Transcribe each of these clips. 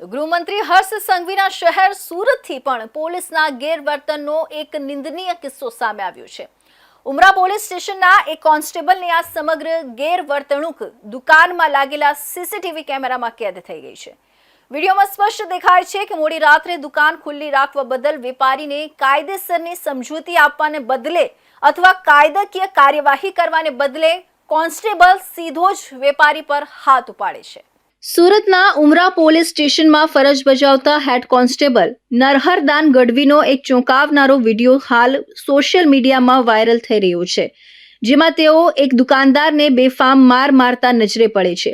ગૃહમંત્રી હર્ષ સંઘવીના શહેર સુરતથી પણ પોલીસના ગેરવર્તનનો એક નિંદનીય કિસ્સો સામે આવ્યો છે. ઉમરા પોલીસ સ્ટેશનના એક કોન્સ્ટેબલની આ સમગ્ર ગેરવર્તણૂક દુકાનમાં લાગેલા સીસીટીવી કેમેરામાં કેદ થઈ ગઈ છે. વિડીયોમાં સ્પષ્ટ દેખાય છે કે મોડી રાત્રે દુકાન ખુલ્લી રાખવા બદલ વેપારીને કાયદેસરની સમજૂતી આપવાને બદલે અથવા કાયદાકીય કાર્યવાહી કરવાને બદલે કોન્સ્ટેબલ સીધો જ વેપારી પર હાથ ઉપાડે છે. સુરતના ઉમરા પોલીસ સ્ટેશનમાં ફરજ બજાવતા હેડ કોન્સ્ટેબલ નરહરદાન ગઢવીનો એક ચોંકાવનારો વીડિયો હાલ સોશિયલ મીડિયામાં વાયરલ થઈ રહ્યો છે, જેમાં તેઓ એક દુકાનદારને બેફામ માર મારતા નજરે પડે છે.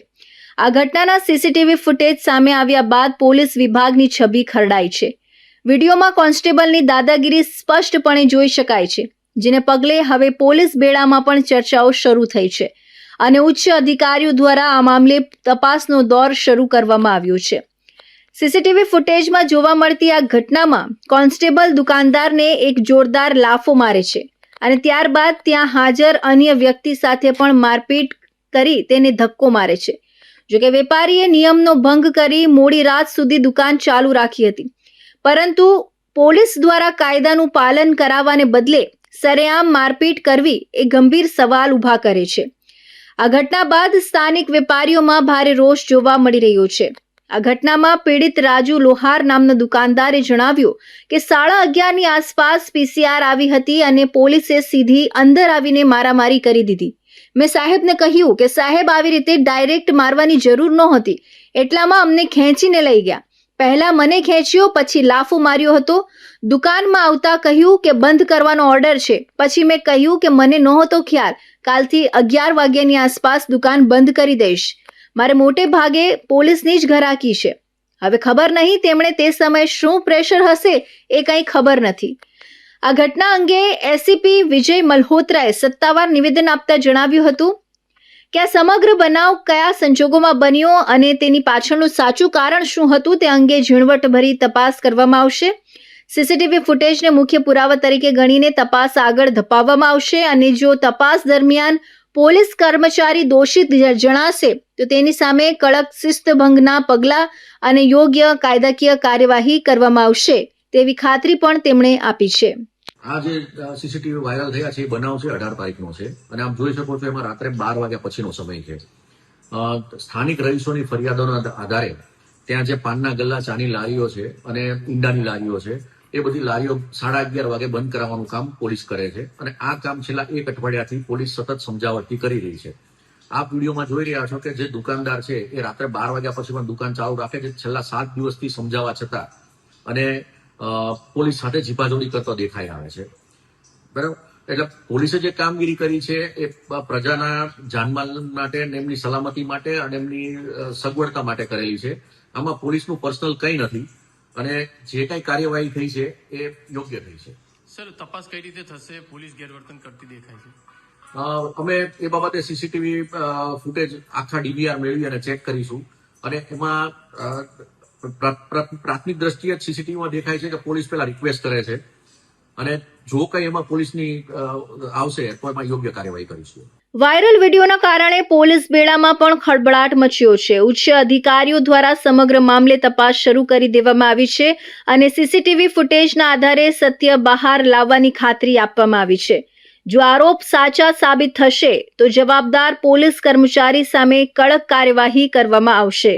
આ ઘટનાના સીસીટીવી ફૂટેજ સામે આવ્યા બાદ પોલીસ વિભાગની છબી ખરડાઈ છે. વિડીયોમાં કોન્સ્ટેબલની દાદાગીરી સ્પષ્ટપણે જોઈ શકાય છે, જેને પગલે હવે પોલીસ બેડામાં પણ ચર્ચાઓ શરૂ થઈ છે. અને ઉચ્ચ અધિકારીઓ દ્વારા આ મામલે તપાસનો દોર શરૂ કરવામાં આવ્યો છે. સીસીટીવી ફૂટેજમાં જોવા મળતી આ ઘટનામાં કોન્સ્ટેબલ દુકાનદારને એક જોરદાર લાફો મારે છે અને ત્યારબાદ ત્યાં હાજર અન્ય વ્યક્તિ સાથે પણ મારપીટ કરી તેને ધક્કો મારે છે. જોકે વેપારીએ નિયમનો ભંગ કરી મોડી રાત સુધી દુકાન ચાલુ રાખી હતી. પરંતુ પોલીસ દ્વારા કાયદાનું પાલન કરાવવાને બદલે સરેઆમ મારપીટ કરવી એ ગંભીર સવાલ ઊભા કરે છે. આ ઘટના બાદ સ્થાનિક વેપારીઓમાં ભારે રોષ જોવા મળી રહ્યો છે. આ ઘટનામાં પીડિત રાજુ લોહાર નામના દુકાનદારે જણાવ્યું કે સાડા અગિયારની આસપાસ પીસીઆર આવી હતી અને પોલીસે સીધી અંદર આવીને મારામારી કરી દીધી. મેં સાહેબને કહ્યું કે સાહેબ આવી રીતે ડાયરેક્ટ મારવાની જરૂર નહોતી. એટલામાં અમને ખેંચીને લઈ ગયા. પહેલા મને ખેંચ્યો, પછી લાફો માર્યો હતો. દુકાનમાં આવતા કહ્યું કે બંધ કરવાનો ઓર્ડર છે. પછી મેં કહ્યું કે મને નહોતો ખ્યાલ. કાલથી અગિયાર વાગ્યાની આસપાસ દુકાન બંધ કરી દઈશ. મારે મોટે ભાગે પોલીસની જ ઘરાકી છે. હવે ખબર નહીં તેમણે તે સમયે શું પ્રેશર હશે એ કંઈ ખબર નથી. આ ઘટના અંગે એસીપી વિજય મલ્હોત્રાએ સત્તાવાર નિવેદન આપતા જણાવ્યું હતું. કે આ સમગ્ર બનાવ કયા સંજોગોમાં બન્યો અને તેની પાછળનું સાચું કારણ શું હતું તે અંગે ઝીણવટભરી તપાસ કરવામાં આવશે. સીસીટીવી ફૂટેજને મુખ્ય પુરાવા તરીકે ગણીને તપાસ આગળ ધપાવવામાં આવશે અને જો તપાસ દરમિયાન પોલીસ કર્મચારી દોષિત જણાશે, તો તેની સામે કડક શિસ્તભંગના પગલાં અને યોગ્ય કાયદાકીય કાર્યવાહી કરવામાં આવશે, તેવી ખાતરી પણ તેમણે આપી છે. આ જે સીસીટીવી વાયરલ થયા છે, એ બનાવ છે અઢાર તારીખનો છે. અને આપ જોઈ શકો છો એમાં રાત્રે બાર વાગ્યા પછીનો સમય છે. સ્થાનિક રહીશોની ફરિયાદોના આધારે ત્યાં જે પાનના ગલ્લા, ચાની લારીઓ છે અને ઈંડાની લારીઓ છે, એ બધી લારીઓ સાડા અગિયાર વાગે બંધ કરાવવાનું કામ પોલીસ કરે છે. અને આ કામ છેલ્લા એક અઠવાડિયાથી પોલીસ સતત સમજાવટથી કરી રહી છે. આપ વિડીયોમાં જોઈ રહ્યા છો કે જે દુકાનદાર છે, એ રાત્રે બાર વાગ્યા પછી પણ દુકાન ચાલુ રાખે છે. છેલ્લા સાત દિવસથી સમજાવવા છતાં. અને પોલીસ સાથે જીપાજોડી કરતો દેખાઈ આવે છે. બરાબર? એટલે પોલીસે જે કામગીરી કરી છે એ પ્રજાના જાનમાલ માટે અને એમની સલામતી માટે અને એમની સગવડતા માટે કરેલી છે. આમાં પોલીસનું પર્સનલ કંઈ નથી અને જે કઈ કાર્યવાહી થઈ છે એ યોગ્ય થઈ છે. સર તપાસ કઈ રીતે થશે? પોલીસ ગેરવર્તન કરતી દેખાય છે. અમે એ બાબતે સીસીટીવી ફૂટેજ આખા ડીવીઆર મેળવી અને ચેક કરીશું. અને એમાં પ્રાથમિક દ્રષ્ટિએ સીસીટીવીમાં દેખાય છે કે પોલીસ પેલા રિક્વેસ્ટ કરે છે અને જો કઈ એમાં પોલીસની આવશે તો એમાં યોગ્ય કાર્યવાહી કરીશું વાયરલ વિડીયોના કારણે પોલીસ બેડામાં પણ ખળબળાટ મચ્યો છે. ઉચ્ચ અધિકારીઓ દ્વારા સમગ્ર મામલે તપાસ શરૂ કરી દેવામાં આવી છે અને સીસીટીવી ફૂટેજના આધારે સત્ય બહાર લાવવાની ખાતરી આપવામાં આવી છે. જો આરોપ સાચા સાબિત થશે, તો જવાબદાર પોલીસ કર્મચારી સામે કડક કાર્યવાહી કરવામાં આવશે.